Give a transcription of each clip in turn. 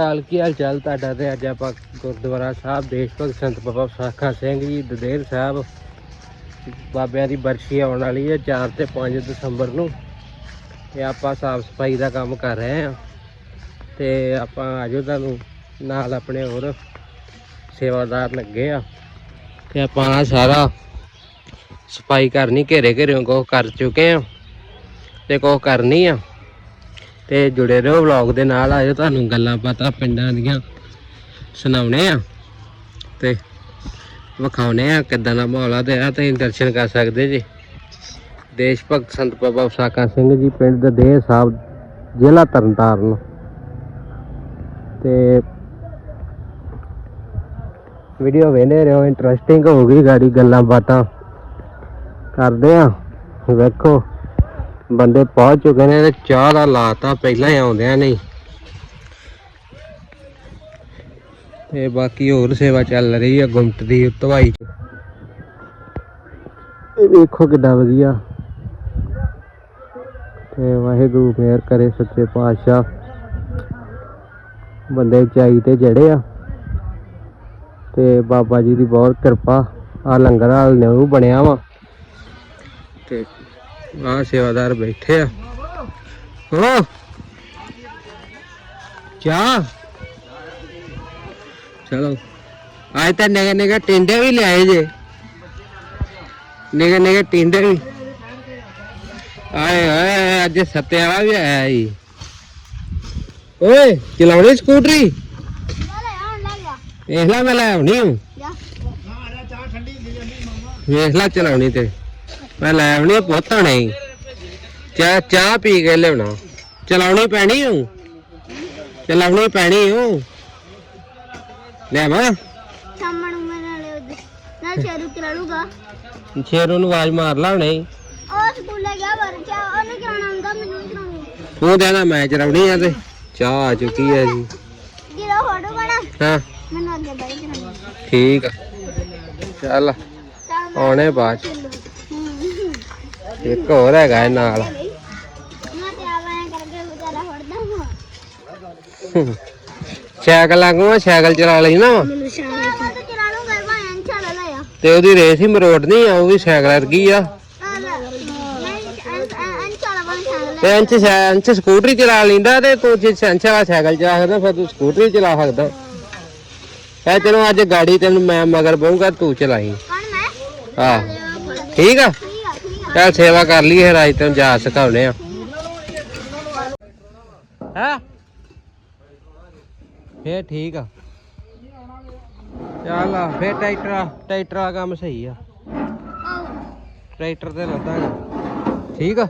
ਹਾਲ ਕੀ ਹਾਲ ਚਾਲ ਤੁਹਾਡਾ ਤੇ ਅੱਜ ਆਪਾਂ ਗੁਰਦੁਆਰਾ ਸਾਹਿਬ, ਦੇਸ਼ ਭਗਤ ਸੰਤ ਬਾਬਾ ਸਾਖਾ ਸਿੰਘ ਜੀ ਦਦੇਰ ਸਾਹਿਬ ਬਾਬਿਆਂ ਦੀ ਬਰਸ਼ੀ ਆਉਣ ਵਾਲੀ ਹੈ 4 ਤੇ 5 ਦਸੰਬਰ ਨੂੰ ਤੇ ਆਪਾਂ ਸਾਫ਼ ਸਫ਼ਾਈ ਦਾ ਕੰਮ ਕਰ ਰਹੇ ਹਾਂ ਤੇ ਆਪਾਂ ਆਜੋ ਤੁਹਾਨੂੰ ਨਾਲ ਆਪਣੇ ਹੋਰ ਸੇਵਾਦਾਰ ਲੱਗੇ ਆ ਤੇ ਆਪਾਂ ਸਾਰਾ ਸਫ਼ਾਈ ਕਰਨੀ ਘੇਰੇ ਘੇਰੇ ਕੋ ਕਰ ਚੁੱਕੇ ਆ ਤੇ ਕੋ ਕਰਨੀ ਆ। ਤੇ ਜੁੜੇ ਰਹੋ ਵਲੌਗ ਦੇ ਨਾਲ ਆਜੋ ਤੁਹਾਨੂੰ ਗੱਲਾਂ ਬਾਤਾਂ ਪਿੰਡਾਂ ਦੀਆਂ ਸੁਣਾਉਣੇ ਆ ਤੇ ਵਿਖਾਉਣੇ ਆ ਕਿੱਦਾਂ ਦਾ ਮਾਹੌਲ ਆ ਤੇ ਆ ਤੁਸੀਂ ਦਰਸ਼ਨ ਕਰ ਸਕਦੇ ਜੀ। ਦੇਸ਼ ਭਗਤ ਸੰਤ ਬਾਬਾ ਸਾਕਾ ਸਿੰਘ ਜੀ ਪਿੰਡ ਦਦੇਹ ਸਾਹਿਬ, ਜ਼ਿਲ੍ਹਾ ਤਰਨਤਾਰਨ। ਤੇ ਵੀਡੀਓ ਵੇਖਦੇ ਰਹੋ ਇੰਟਰਸਟਿੰਗ ਹੋਊਗੀ ਗਾੜੀ ਗੱਲਾਂ ਬਾਤਾਂ। ਕਰਦੇ ਆ, ਵੇਖੋ। ਬੰਦੇ ਪਹੁੰਚ ਚੁੱਕੇ ਨੇ ਤੇ ਚਾਹ ਦਾ ਲਾਤਾ ਪਹਿਲਾਂ ਹੀ ਆਉਂਦਿਆਂ ਨਹੀਂ। ਤੇ ਬਾਕੀ ਹੋਰ ਸੇਵਾ ਚੱਲ ਰਹੀ ਆ ਗੁੰਮਟ ਦੀ, ਧਵਾਈ ਇਹ ਵੇਖੋ ਕਿੱਡਾ ਵਧੀਆ। ਤੇ ਵਾਹਿਗੁਰੂ ਮਿਹਰ ਕਰੇ ਸੱਚੇ ਪਾਤਸ਼ਾਹ। ਬੰਦੇ ਚਾਈ ਤੇ ਜੜੇ ਆ। ਤੇ ਬਾਬਾ ਜੀ ਦੀ ਬਹੁਤ ਕਿਰਪਾ। ਆ ਲੰਗਰ ਹਾਲ ਨਿਊ ਬਣਿਆ ਵਾ। ਤੇ ਆ ਸੇਵਾਦਾਰ ਬੈਠੇ ਆ। ਹੋ ਚਾਹ ਚਲੋ। ਅੱਜ ਤਾਂ ਨਿਗੇ ਨਿਗੇ ਟਿੰਡੇ ਵੀ ਲਿਆਏ ਜੇ। ਨਿਗੇ ਨਿਗੇ ਟਿੰਡੇ ਵੀ। ਆਏ ਆਏ ਅੱਜ ਸੱਤੇ ਵਾਲਾ ਵੀ ਆਇਆ ਜੀ ਓਏ ਚਲਾਉਣੀ ਸਕੂਟਰੀ? ਵੇਖ ਲੈ ਮੈਂ ਲੈ ਆਉਣੀ ਹੂੰ ਵੇਖ ਲੈ ਚਲਾਉਣੀ ਤੇ। ਮੈਂ ਲੈ ਆਉਣੀ ਆ ਪੁੱਤ ਨਹੀਂ ਚਾਹ ਚਾਹ ਪੀ ਕੇ ਲਿਆਉਣਾ। ਚਲਾਉਣੀ ਪੈਣੀ ਹੂੰ ਚਲਾਉਣੀ ਪੈਣੀ ਹੂੰ ਲੈ ਮਾ ਸਾਹਮਣ ਮੈਂ ਨਾਲੇ ਉਹਦੇ ਨਾਲ ਸ਼ੇਰੂ ਚਲਾ ਲੂਗਾ ਸ਼ੇਰੂ ਨੂੰ ਆਵਾਜ਼ ਮਾਰ ਲਾ ਹੁਣੇ। ਉਹ ਸਕੂਲੇ ਗਿਆ ਬਾਹਰ। ਚਾ ਉਹਨੂੰ ਚਲਾਉਣਾ ਹੁੰਦਾ ਮੈਨੂੰ ਚਲਾਉਣੀ ਤੂੰ ਦੇਣਾ ਮੈਂ ਚਲਾਉਣੀ ਆ ਤੇ ਚਾਹ ਆ ਚੁੱਕੀ ਹੈ ਜੀ। ਜਿਹੜਾ ਹੋੜੂਗਾ ਨਾ ਹਾਂ। ਮੈਨੂੰ ਅੱਗੇ ਬਾਈ ਚਲਾਉਣੀ। ਠੀਕ ਆ। ਚੱਲ ਆਉਣੇ ਬਾਅਦ ਇੱਕ ਹੋਰ ਹੈਗਾ ਇਹ ਨਾਲ। ਸਾਈਕਲ ਲਾਂਗੂ ਸਾਈਕਲ ਚਲਾ ਲਈ ਨਾ। ਤਾਂ ਉਹਦੀ ਰੇਸ ਹੀ ਮਰੋੜਨੀ ਆ ਉਹ ਵੀ ਸਾਈਕਲ ਵਰਗੀ ਆ। ਤੇ ਅੰਚ ਅੰਚ ਸਕੂਟਰੀ ਚਲਾ ਲੈਂਦਾ ਤੇ ਤੂੰ ਜੇ ਅੰਚ ਵਾਲਾ ਸਾਈਕਲ ਚਲਾ ਸਕਦਾ ਫਿਰ ਤੂੰ ਸਕੂਟਰੀ ਚਲਾ ਸਕਦਾ। ਐ ਚਲੋ ਅੱਜ ਗਾੜੀ ਤੈਨੂੰ ਮੈਂ ਮਗਰ ਬਹੂੰਗਾ ਤੂੰ ਚਲਾਈ। ਹਾਂ ਠੀਕ ਆ? ਚੱਲ ਸੇਵਾ ਕਰ ਲਈ ਫਿਰ ਅੱਜ ਤੈਨੂੰ ਜਾ ਸਿਖਾਉਣੇ ਆ। ਹੈ? ਫੇਰ ਠੀਕ ਆ। ਚੱਲ ਆ, ਫੇਰ ਟਰੈਕਟਰ ਟਰੈਕਟਰ ਆ ਕੰਮ ਸਹੀ ਆ। ਟਰੈਕਟਰ ਤੇ ਲੱਦਾਂਗੇ ਠੀਕ ਆ?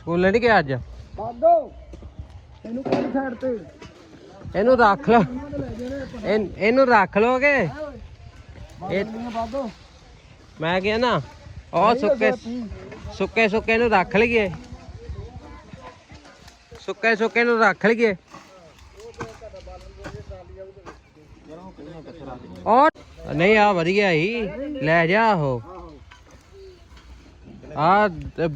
ਸਕੂਲੇ ਨਹੀਂ ਗਿਆ ਅੱਜ? ਬਾਦੋ ਇਹਨੂੰ ਕਿਹੜੀ ਸਾਈਡ ਤੇ? ਇਹਨੂੰ ਰੱਖ ਲਓ ਇਹ- ਇਹਨੂੰ ਰੱਖ ਲੋਗੇ? ਇਹ ਬਾਦੋ। ਮੈਂ ਕਿਹਾ ਨਾ ਉਹ ਸੁੱਕੇ ਸੁੱਕੇ ਸੁੱਕੇ ਨੂੰ ਰੱਖ ਲਈਏ। ਸੁੱਕੇ ਸੁੱਕੇ ਨੂੰ ਰੱਖ ਲਈਏ। ਉਹ ਨਹੀਂ ਆ ਵਧੀਆ ਹੀ ਲੈ ਜਾ ਉਹ। ਆ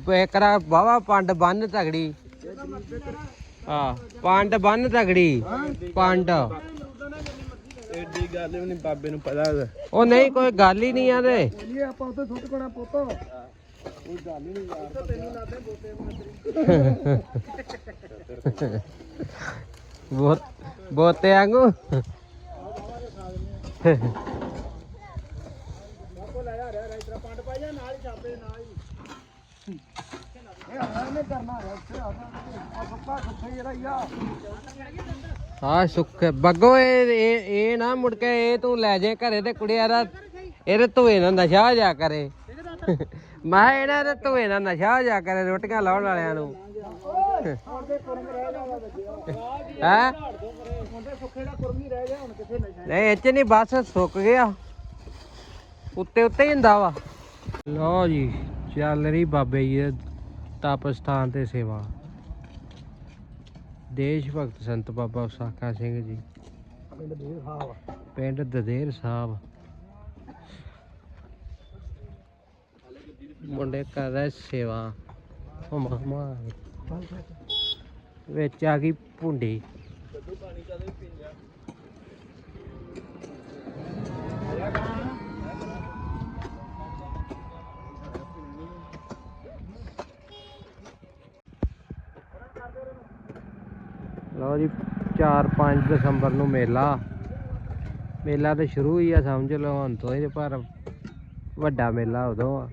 ਬੇਕਰਾ ਬਾਵਾ ਪੰਡ ਬੰਨ ਤਗੜੀ। ਆ ਪੰਡ ਬੰਨ ਤਗੜੀ। ਪੰਡ। ਐਡੀ ਗੱਲ ਵੀ ਨਹੀਂ ਬਾਬੇ ਨੂੰ ਪਤਾ ਹੈਗਾ ਉਹ ਨਹੀਂ ਕੋਈ ਗੱਲ ਹੀ ਨਹੀਂ ਆ ਤੇ ਇਹ ਆਪਾਂ ਉੱਥੇ ਸੁੱਟ ਕੋਣਾ ਪੁੱਤ। ਬਹੁਤ ਬੋਤੇ ਵਾਂਗੂ ਇਹ ਆਨੇ ਕਰਨਾ ਹੈ ਉੱਥੇ। ਆ ਸੁੱਕਾ ਸੁੱਕਾ ਜਿਹੜਾ ਹੀ ਆ ਹਾਂ। ਸੁੱਖ ਬੱਗੋ, ਇਹ ਇਹ ਇਹ ਨਾ ਮੁੜ ਕੇ ਇਹ ਤੂੰ ਲੈ ਜੇ ਘਰੇ ਤੇ ਕੁੜੀਆਂ ਦਾ ਇਹਦੇ ਧੋਏ ਨਾਲ ਨਸ਼ਾ ਜਾ ਕਰੇ। ਮੈਂ ਇਹਨਾਂ ਦੇ ਧੋਏ ਨਾਲ ਨਸ਼ਾ ਜਾ ਕਰੇ ਰੋਟੀਆਂ ਲਾਉਣ ਵਾਲਿਆਂ ਨੂੰ। ਹੈ? ਨਹੀਂ, ਇਹ ਨਹੀਂ, ਬਸ ਸੁੱਕ ਗਿਆ। ਉੱਤੇ ਉੱਤੇ ਹੀ ਹੁੰਦਾ ਵਾ। ਲਓ ਜੀ, ਚੱਲ ਰਹੀ ਬਾਬੇ ਜੀ ਦੇ ਤਪ ਸਥਾਨ ਤੇ ਸੇਵਾ। ਦੇਸ਼ ਭਗਤ ਸੰਤ ਬਾਬਾ ਸਾਖਾ ਸਿੰਘ ਜੀ। ਪਿੰਡ ਦੇ ਹਾਵਾ ਪਿੰਡ ਦਦੇਰ ਸਾਹਿਬ ਮੁੰਡੇ ਕਰ ਰਹੇ ਸੇਵਾ ਉਹ ਮਾਮਾ ਵਿੱਚ ਆ ਗਈ ਭੁੰਡੀ। ਲਓ ਜੀ 4-5 ਦਸੰਬਰ ਨੂੰ ਮੇਲਾ। ਮੇਲਾ ਤਾਂ ਸ਼ੁਰੂ ਹੀ ਆ, ਸਮਝ ਲਓ, ਹੁਣ ਤੋਂ ਹੀ, ਪਰ ਵੱਡਾ ਮੇਲਾ ਉਦੋਂ ਆ।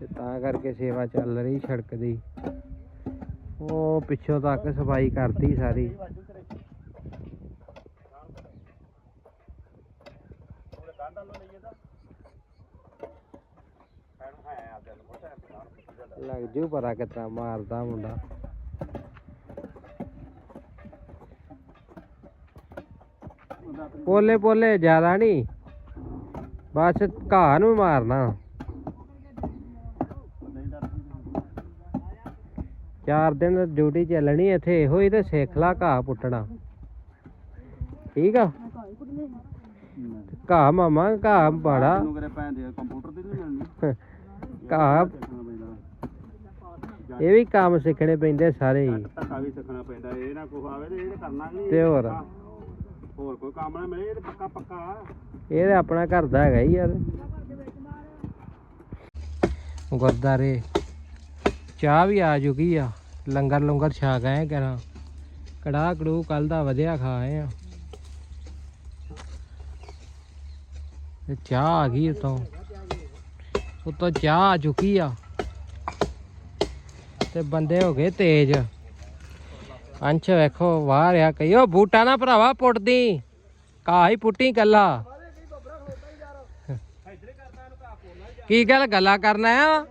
ਤੇ ਤਾਂ ਕਰਕੇ ਸੇਵਾ ਚੱਲ ਰਹੀ ਸੜਕ ਦੀ। ਉਹ ਪਿੱਛੋਂ ਤੱਕ ਸਫ਼ਾਈ ਕਰਤੀ ਸਾਰੀ। ਲੱਗ ਜੂ ਪਤਾ ਕਿਤਨਾ ਮਾਰਦਾ ਮੁੰਡਾ। ਪੋਲੇ ਪੋਲੇ ਜ਼ਿਆਦਾ ਨਹੀਂ। ਬਸ ਘਾਹ ਨੂੰ ਮਾਰਨਾ। ਚਾਰ ਦਿਨ ਡਿਊਟੀ ਚੱਲਣੀ ਇੱਥੇ ਇਹੋ ਹੀ ਤੇ ਸਿੱਖ ਲਾ ਘਾਹ ਪੁੱਟਣਾ। ਠੀਕ ਆ? ਘਾਹ ਮਾਮਾ ਘਾਹ ਬੜਾ ਘਾਹ ਇਹ ਵੀ ਕੰਮ ਸਿੱਖਣੇ ਪੈਂਦੇ ਸਾਰੇ ਹੀ। ਧੱਕਾ ਵੀ ਸਿੱਖਣਾ ਪੈਂਦਾ ਇਹ ਨਾ ਕੁਝ ਆਵੇ ਤੇ ਇਹ ਕਰਨਾ ਨਹੀਂ ਤੇ ਹੋਰ? ਹੋਰ ਕੋਈ ਕੰਮ ਨਾ ਮਿਲੇ, ਇਹ ਤੇ ਪੱਕਾ ਪੱਕਾ ਇਹ ਤੇ ਆਪਣਾ ਘਰ ਦਾ ਹੈਗਾ ਹੀ ਯਾਰ ਗੁਰਦਾਰੇ, ਚਾਹ ਵੀ ਆ ਚੁੱਕੀ ਆ। ਲੰਗਰ ਲੰਗਰ ਛਾ ਗਏ ਕਰਾਂ ਕੜਾਹ ਕੜੂ ਕੱਲ ਦਾ ਵਧਿਆ ਖਾਏ ਆ। ਤੇ ਚਾਹ ਆ ਗਈ ਉਤੋਂ। ਉਤੋਂ ਚਾਹ ਆ ਚੁੱਕੀ ਆ। ਤੇ ਬੰਦੇ ਹੋ ਗਏ ਤੇਜ਼। ਅੰਸ਼ ਵੇਖੋ, ਵਾਹ ਰਿਆ ਕਈ। ਉਹ ਬੂਟਾ ਨਾ ਭਰਾਵਾ ਪੁੱਟਦੀ। ਘਾਹ ਹੀ ਪੁੱਟੀ ਕੱਲਾ। ਕੀ ਗੱਲ, ਗੱਲਾਂ ਕਰਨਾ ਆ?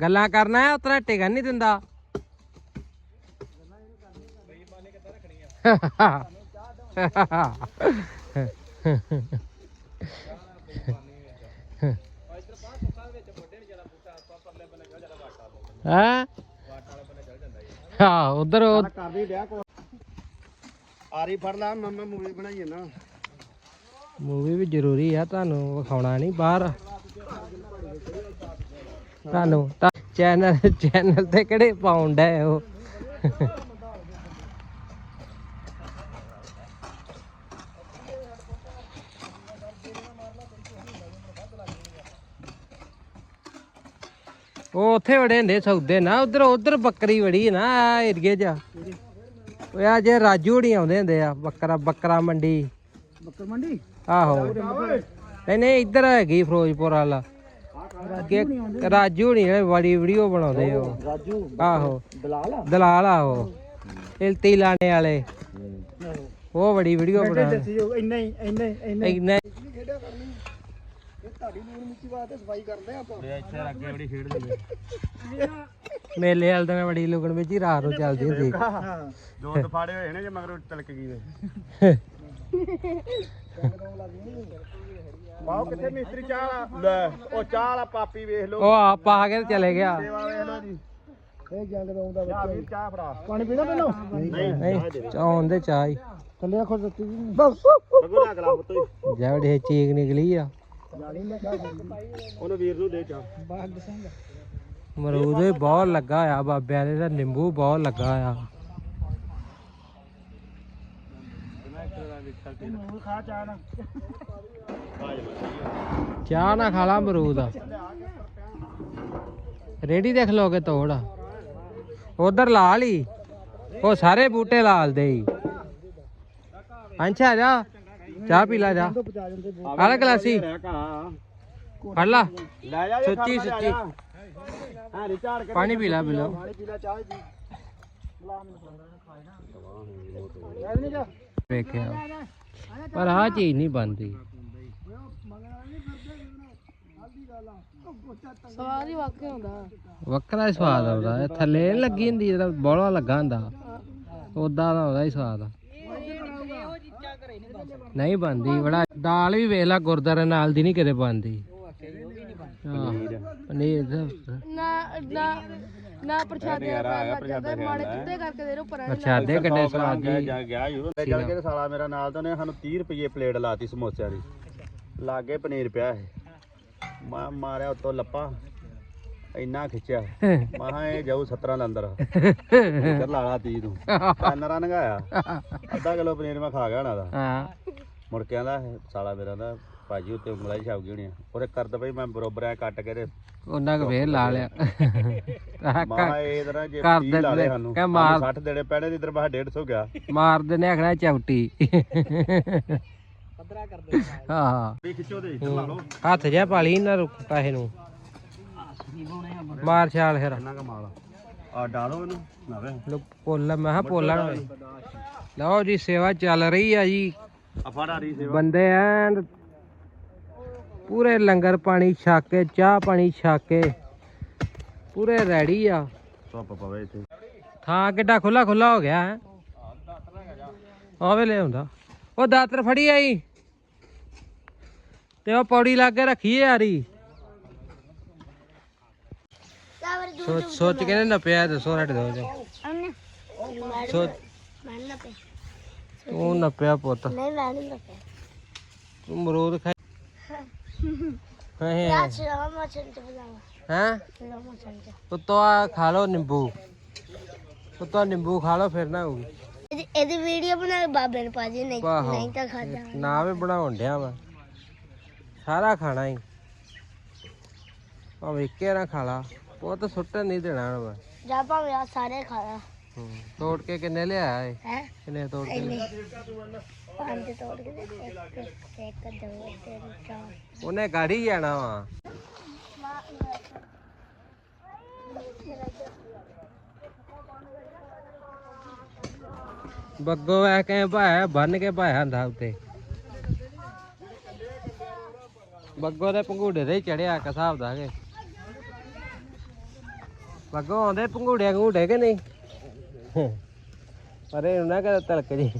ਗੱਲਾਂ ਕਰਨਾ ਆ, ਉਤਰਾ ਟਿਕਣ ਨਹੀਂ ਦਿੰਦਾ। ਹਾਂ? ਹਾਂ ਉਧਰ ਕਰਦੀ ਵਿਆਹ ਕੋ ਆਰੀ ਫੜ ਲਾ ਮੈਂ ਮੈਂ ਮੂਵੀ ਬਣਾਈ ਨਾ। ਮੂਵੀ ਵੀ ਜ਼ਰੂਰੀ ਆ ਤੁਹਾਨੂੰ ਵਿਖਾਉਣਾ ਨਹੀਂ ਬਾਹਰ। ਤੁਹਾਨੂੰ ਤਾਂ ਚੈਨਲ ਚੈਨਲ ਤੇ ਕਿਹੜੇ ਪਾਉਂਡ ਹੈ ਉਹ? ਉਹ ਉੱਥੇ ਵੜੇ ਹੁੰਦੇ ਸੌਦੇ ਨਾ ਉਧਰ ਉਧਰ ਬੱਕਰੀ ਵੜੀ ਨਾ ਆ ਏਰੀਏ 'ਚ। ਉਹ ਆ ਜੇ ਰਾਜੂ ਹੁਣੀ ਆਉਂਦੇ ਹੁੰਦੇ ਆ ਬੱਕਰਾ ਬੱਕਰਾ ਮੰਡੀ। ਬੱਕਰ ਮੰਡੀ? ਆਹੋ। ਨਹੀਂ ਨਹੀਂ ਇੱਧਰ ਹੈਗੀ ਫਿਰੋਜ਼ਪੁਰ ਵਾਲਾ। ਅੱਗੇ ਰਾਜੂ ਨਹੀਂ ਜਿਹੜੇ ਬੜੀ ਵੀਡੀਓ ਬਣਾਉਂਦੇ ਉਹ। ਰਾਜੂ? ਆਹੋ। ਦਲਾਲ ਦਲਾਲ ਆਹੋ ਇਲਤੀ ਲਾਣੇ ਵਾਲੇ। ਉਹ ਬੜੀ ਵੀਡੀਓ ਬਣਾ ਇੰਨਾ ਹੀ। ਇੰਨਾ ਹੀ। ਤੁਹਾਡੀ ਨੂਰ ਮਿੱਟੀ ਵਾਸਤੇ ਸਫ਼ਾਈ ਕਰਦੇ ਆਪਾਂ। ਇੱਥੇ ਅੱਗੇ ਬੜੀ ਖੇਡ ਦਿੰਦੇ ਮੇਲੇ ਵਾਲੇ ਦਿਨ ਬੜੀ ਲੁਕਣ ਵਿੱਚ ਹੀ ਰਾਤ ਨੂੰ ਚੱਲਦੀ ਹੁੰਦੀ ਹਾਂ। ਦੋ ਦਫਾੜੇ ਹੋਏ ਨੇ ਜੇ ਮਗਰ ਤਲਕ ਗਈ ਵੇ। ਬਾਹੋ ਕਿੱਥੇ ਮਿਸਤਰੀ ਚਾਹ ਲੈ ਉਹ ਚਾਹ ਵਾਲਾ ਪਾਪੀ ਵੇਖ ਲਓ। ਉਹ ਆ ਪਾ ਕੇ ਤੇ ਚਲੇ ਗਿਆ। ਸੇਵਾ ਵੇਖ ਲਓ ਜੀ। ਇਹ ਜੰਗ ਰੋਂਦਾ ਬੱਚਾ ਵੀਰ ਚਾਹ ਫੜਾ। ਪਾਣੀ ਪੀਣਾ ਮੈਨੂੰ ਨਹੀਂ ਨਹੀਂ ਚਾਉਣ ਦੇ ਚਾਹ ਹੀ। ਥੱਲੇ ਆਖੋ ਦਿੱਤੀ ਜੀ ਲੱਗੋ ਨਾ ਗਲਾ ਪੁੱਤ। ਜਿਹੜੇ ਚੀਕ ਨਿਕਲੀ ਆ। ਉਹਨੂੰ ਵੀਰ ਨੂੰ ਦੇ ਚਾਹ ਮਰੂਦ ਬਹੁਤ ਲੱਗਾ ਆ ਬਾਬਿਆਂ ਦੇ ਤੇ ਨਿੰਬੂ ਬਹੁਤ ਲੱਗਾ ਆ ਚਾਹ ਨਾ ਚਾਹ ਨਾ ਖਾ ਲਾ ਅਮਰੂਦ। ਰੇੜੀ ਦੇਖ ਲੋਗੇ ਤੋੜ। ਉਧਰ ਲਾਲ ਹੀ ਉਹ ਸਾਰੇ ਬੂਟੇ ਲਾਲ ਦੇ ਹੀ। ਅੰਛਾ ਜਾ। ਚਾਹ ਪੀ ਲਾ ਜਾ। ਜਾਂਦੇ ਆਲਾ ਗਲਾਸੀ। ਫੜ ਲਾ। ਲੈ ਜਾ ਸੁੱਚੀ ਸੁੱਚੀ। ਹਾਂ ਰਿਚਾਰਜ ਕਰ ਪਾਣੀ ਪੀ ਲਾ ਪੀ ਲਾ ਪਾਣੀ ਪੀ ਲੈ ਚਾਹ ਬੁਲਾ ਜਾ। ਵੇਖਿਆ। ਪਰ ਆ ਚੀਜ਼ ਨਹੀਂ ਬਣਦੀ। ਸਵਾਦ ਹੀ ਵਾਕਿਆ ਹੁੰਦਾ। ਵੱਖਰਾ ਹੀ ਸਵਾਦ ਆਉਂਦਾ। ਥੱਲੇ ਲੱਗੀ ਹੁੰਦੀ ਜਿਹੜਾ ਬੋਲਾ ਲੱਗਾ ਹੁੰਦਾ। ਉਦਾਂ ਦਾ ਉਹਦਾ ਹੀ ਸਵਾਦ। ਆ ਨਹੀਂ ਬਣਦੀ ਬੜਾ ਦਾਲ ਵੀ ਵੇਖ ਲੈ ਗੁਰਦਾਰੇ ਨਾਲ ਦੀ ਨਹੀਂ ਕਿਤੇ ਬਣਦੀ। ਹਾਂ ਪਨੀਰ ਦਾ- ਨਾ ਨਾ ਨਾ ਪ੍ਰਸ਼ਾਦੇ ਦਾ ਲੱਗ ਜਾਂਦਾ ਮਾੜੇ ਚੁੱਤੇ ਕਰਕੇ ਦੇ ਰੋ ਪਰਾਂ ਪ੍ਰਸ਼ਾਦੇ ਕੱਢੇ ਸਵਾਦ। ਜੀ ਜਾ ਗਿਆ ਯੂਰੋ ਤੇ ਚੱਲ ਕੇ ਸਾਲਾ ਮੇਰਾ ਨਾਲ ਤੇ ਉਹਨੇ ਸਾਨੂੰ 30 ਰੁਪਏ ਪਲੇਟ ਲਾਤੀ ਸਮੋਸਿਆਂ ਦੀ। ਲਾਗੇ ਪਨੀਰ ਪਿਆ ਇਹ। ਮਾਰਿਆ ਉੱਤੋਂ ਲੱਪਾ। ਇੰਨਾ ਖਿੱਚਿਆ। ਮਹਾ ਇਹ ਜਾਊ 17 ਦੇ ਅੰਦਰ। ਇੱਧਰ ਲਾਲਾ 30 ਨੂੰ। ਪੈਨਰਾ ਨੰਗਾਇਆ। ਅੱਧਾ ਕਿਲੋ ਪਨੀਰ ਮੈਂ ਖਾ ਗਿਆ ਹੋਣਾ ਦਾ। ਹਾਂ। ਮੁੜ ਕੇ ਆਂਦਾ ਸਾਲਾ ਮੇਰਾ ਦਾ ਭਾਜੀ ਉੱਤੇ ਉਂਗਲਾਂ ਹੀ ਛਾਪ ਗਈ ਹੋਣੀ ਉਹਦੇ ਕਰਦ ਪਈ ਮੈਂ ਬਰੋਬਰ ਐ ਕੱਟ ਕੇ ਤੇ ਉਹਨਾਂ ਕੁ ਫੇਰ ਲਾ ਲਿਆ। ਘਰ- ਇਹ ਤਰ੍ਹਾਂ ਜੇ ਘਰ 30 ਦੇ ਲਾ ਲੈ- ਸਾਨੂੰ ਕਹਿ ਮਾਰ- 60 ਦੇਣੇ ਪੈਣੇ ਦੀ ਇਧਰ ਬਾਹਰ 150 ਗਿਆ। ਮਾਰ ਦਿੰਨੇ ਆਖਣਾ ਚੌਟੀ। ਹਾਂ। ਵੀ ਖਿੱਚੋ ਤੇ ਇੱਧਰ ਲਾ ਲਓ। ਹੱਥ ਜਿਹਾ ਪਾਲੀ ਨਾ ਰੁਕ ਕਾਹੇ ਨੂੰ। ਮਾਰ ਛਾਲ ਫਿਰ। ਕਮਾਲ ਆ ਡਾਲੋ ਇਹਨੂੰ ਨਾਵੇ ਲੋ ਪੋਲਾ ਮੈਂ ਪੋਲਾ। ਲਓ ਜੀ ਸੇਵਾ ਚੱਲ ਰਹੀ ਆ ਜੀ। ਆ ਫੜ ਆ ਰਹੀ ਸੇਵਾ। ਬੰਦੇ ਐਨ ਪੂਰੇ ਲੰਗਰ ਪਾਣੀ ਛਕ ਕੇ ਚਾਹ ਪਾਣੀ ਛਕ ਕੇ ਪੂਰੇ ਰੈਡੀ ਆ। ਧੁੱਪ ਪਵੇ ਇੱਥੇ। ਥਾਂ ਕਿੱਡਾ ਖੁੱਲਾ ਖੁੱਲਾ ਹੋ ਗਿਆ ਹੈ। ਆ ਵੇਲੇ ਹੁੰਦਾ। ਉਹ ਦਾਤਰ ਫੜੀ ਆਈ। ਤੇ ਉਹ ਪੌੜੀ ਲਾ ਕੇ ਰੱਖੀ ਯਾਰੀ। ਪੁੱਤ। ਨਹੀਂ ਮੈਂ ਨਹੀਂ ਲੱਗਾ ਤੂੰ ਮਰੂਦ ਖਾਈ। ਹੈ। ਚਲਾ ਮਚਨ ਤੇ ਬੁਲਾਵਾ ਹੈ? ਚਲਾ ਮਚਨ ਤੇ ਪੁੱਤੋ ਆ ਖਾ ਲੋ ਨਿੰਬੂ। ਪੁੱਤੋ ਨਿੰਬੂ ਖਾ ਲੋ ਫਿਰ ਨਾ ਹੋਊਗੀ। ਇਹਦੀ ਵੀਡੀਓ ਬਣਾ ਬਾਬੇ ਨੂੰ ਪਾ ਦੇ ਨਹੀਂ। ਨਹੀਂ ਤਾਂ ਖਾਦਾ ਨਾ ਵੀ ਬਣਾਉਣ ਡਿਆ ਵਾ। ਸਾਰਾ ਖਾਣਾ ਹੀ ਆ ਵੇਖੇ ਨਾ ਖਾ ਲਾ। ਪੁੱਤ ਸੁੱਟਣ ਨਹੀਂ ਦੇਣਾ ਹੁਣ ਮੈਂ। ਜਾ ਭਾਵੇਂ ਆ ਸਾਰੇ ਹੂੰ। ਤੋੜ ਕੇ ਕਿੰਨੇ ਲਿਆਇਆ ਏ ਹੈ? ਕਿੰਨੇ ਤੋੜ ਕੇ ਲਿਆਇਆ? ਪੰਜ ਤੋੜ ਕੇ ਦੇ ਇੱਕ ਇੱਕ ਇੱਕ ਦੋ ਤਿੰਨ ਚਾਰ। ਉਹਨੇ ਗਾੜੀ ਜਾਣਾ ਵਾ। ਬੱਗੋ ਐ ਕਹੇ ਭਾਇਆ ਬੰਨ ਕੇ ਭਾਇਆ ਹੁੰਦਾ ਉੱਤੇ? ਬੱਗੋ ਦੇ ਪੰਗੂੜੇ ਦੇ ਚੜਿਆ ਇੱਕ ਹਿਸਾਬ ਦਾ ਕੇ। ਬੱਗੋ ਆਉਂਦੇ ਪੰਗੂੜਿਆਂ ਪੰਗੂੜੇ ਕਿ ਨਹੀਂ? ਪਰ ਇਹ ਨਾ ਕਰ ਤਲਕ ਜੀ